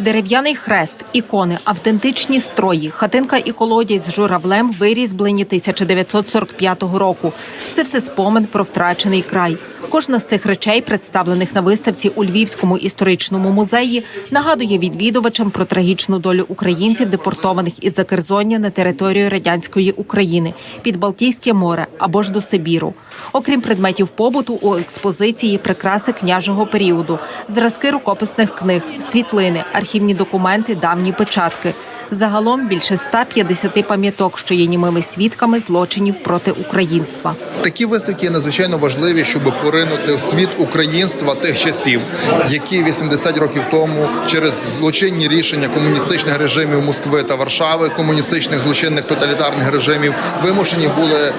Дерев'яний хрест, ікони, автентичні строї, хатинка і колодязь з журавлем вирізблені 1945 року. Це все спомин про втрачений край. Кожна з цих речей, представлених на виставці у Львівському історичному музеї, нагадує відвідувачам про трагічну долю українців, депортованих із Закерзоння на територію радянської України під Балтійське море або ж до Сибіру. Окрім предметів побуту, у експозиції прикраси княжого періоду, зразки рукописних книг, світлини, архівні документи, давні печатки. Загалом більше 150 пам'яток, що є німими свідками злочинів проти українства. Такі виставки є надзвичайно важливі, щоб поринути в світ українства тих часів, які 80 років тому через злочинні рішення комуністичних режимів Москви та Варшави, комуністичних злочинних тоталітарних режимів, вимушені були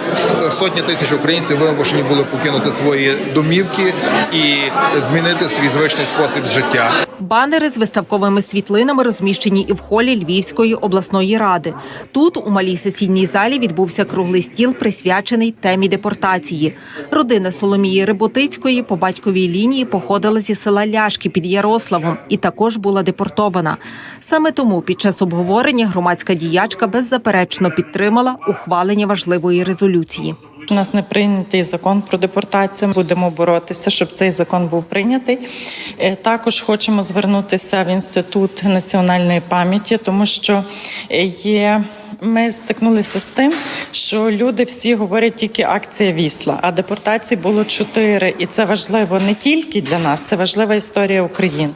сотні тисяч українців вимушені були покинути свої домівки і змінити свій звичний спосіб життя. Банери з виставковими світлинами розміщені і в холі Львівської обласної ради. Тут, у малій сесійній залі, відбувся круглий стіл, присвячений темі депортації. Родина Соломії Риботицької по батьковій лінії походила зі села Ляшки під Ярославом і також була депортована. Саме тому під час обговорення громадська діячка беззаперечно підтримала ухвалення важливої резолюції. У нас не прийнятий закон про депортацію. Будемо боротися, щоб цей закон був прийнятий. Е, Також хочемо звернутися в інститут національної пам'яті, тому що е, є. Ми стикнулися з тим, що люди всі говорять тільки акція вісла, а депортацій було чотири, і це важливо не тільки для нас, це важлива історія України.